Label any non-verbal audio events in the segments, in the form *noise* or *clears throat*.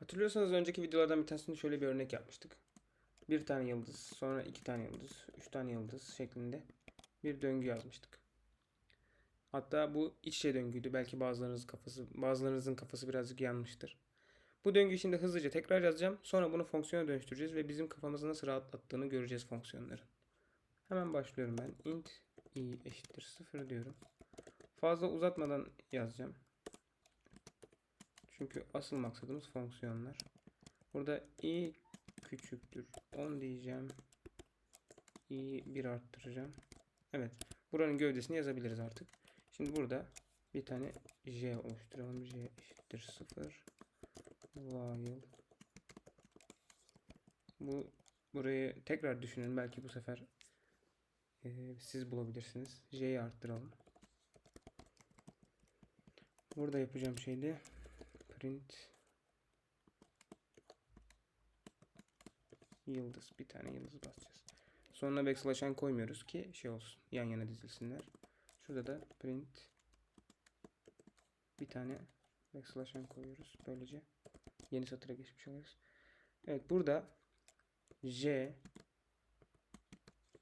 Hatırlıyorsanız önceki videolardan bir tanesinde şöyle bir örnek yapmıştık. Bir tane yıldız, sonra iki tane yıldız, üç tane yıldız şeklinde bir döngü yazmıştık. Hatta bu iç içe döngüydü. Belki bazılarınız kafası, bazılarınızın kafası birazcık yanmıştır. Bu döngüyü şimdi hızlıca tekrar yazacağım. Sonra bunu fonksiyona dönüştüreceğiz ve bizim kafamızı nasıl rahatlattığını göreceğiz fonksiyonların. Hemen başlıyorum ben. int i eşittir 0 diyorum. Fazla uzatmadan yazacağım. Çünkü asıl maksadımız fonksiyonlar. Burada i küçüktür 10 diyeceğim. i 1 arttıracağım. Evet. Buranın gövdesini yazabiliriz artık. Şimdi burada bir tane j oluşturalım. j eşittir 0. While bu burayı tekrar düşünün. Belki bu sefer e, siz bulabilirsiniz. J'yi arttıralım. Burada yapacağım şey de print yıldız. Bir tane yıldız basacağız. Sonuna backslash n koymuyoruz ki şey olsun. Yan yana dizilsinler. Şurada da print bir tane backslash n koyuyoruz. Böylece yeni satıra geçmiş oluyoruz. Evet burada j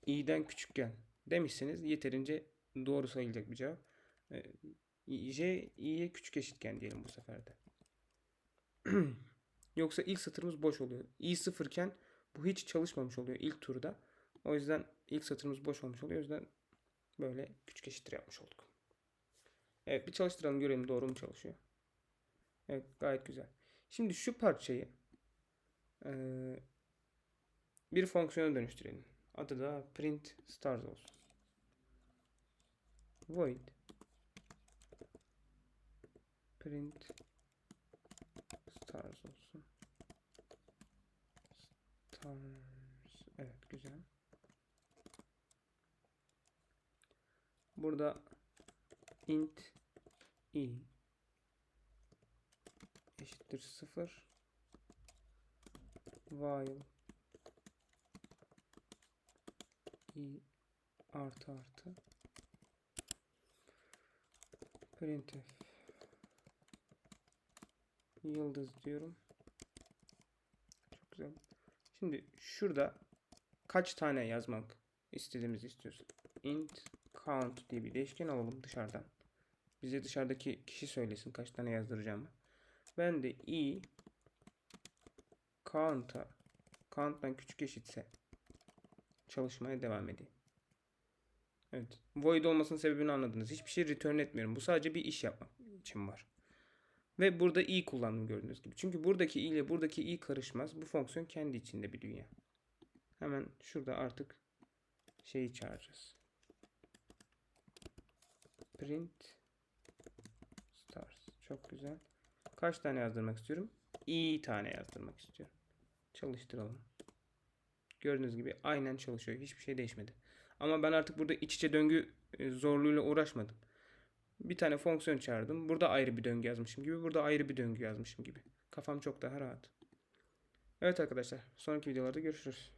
i'den küçükken demişsiniz yeterince doğru sayılacak bir cevap. Ee, j i'ye küçük eşitken diyelim bu seferde. *clears throat* Yoksa ilk satırımız boş oluyor. i sıfırken bu hiç çalışmamış oluyor ilk turda. O yüzden ilk satırımız boş olmuş oluyor. O yüzden böyle küçük eşittir yapmış olduk. Evet bir çalıştıralım görelim doğru mu çalışıyor. Evet gayet güzel. Şimdi şu parçayı bir fonksiyona dönüştürelim. Adı da print stars olsun. Void print stars olsun. Stars. Evet güzel. Burada int i eşittir 0 while i artı artı printf yıldız diyorum. Çok güzel. Şimdi şurada kaç tane yazmak istediğimizi istiyorsun. int count diye bir değişken alalım dışarıdan. Bize dışarıdaki kişi söylesin kaç tane yazdıracağımı. Ben de i count'a count'tan küçük eşitse çalışmaya devam edeyim. Evet. Void olmasının sebebini anladınız. Hiçbir şey return etmiyorum. Bu sadece bir iş yapmak için var. Ve burada i kullandım gördüğünüz gibi. Çünkü buradaki i ile buradaki i karışmaz. Bu fonksiyon kendi içinde bir dünya. Hemen şurada artık şeyi çağıracağız. Print stars. Çok güzel. Kaç tane yazdırmak istiyorum? i tane yazdırmak istiyorum. Çalıştıralım. Gördüğünüz gibi aynen çalışıyor. Hiçbir şey değişmedi. Ama ben artık burada iç içe döngü e, zorluğuyla uğraşmadım. Bir tane fonksiyon çağırdım. Burada ayrı bir döngü yazmışım gibi. Burada ayrı bir döngü yazmışım gibi. Kafam çok daha rahat. Evet arkadaşlar. Sonraki videolarda görüşürüz.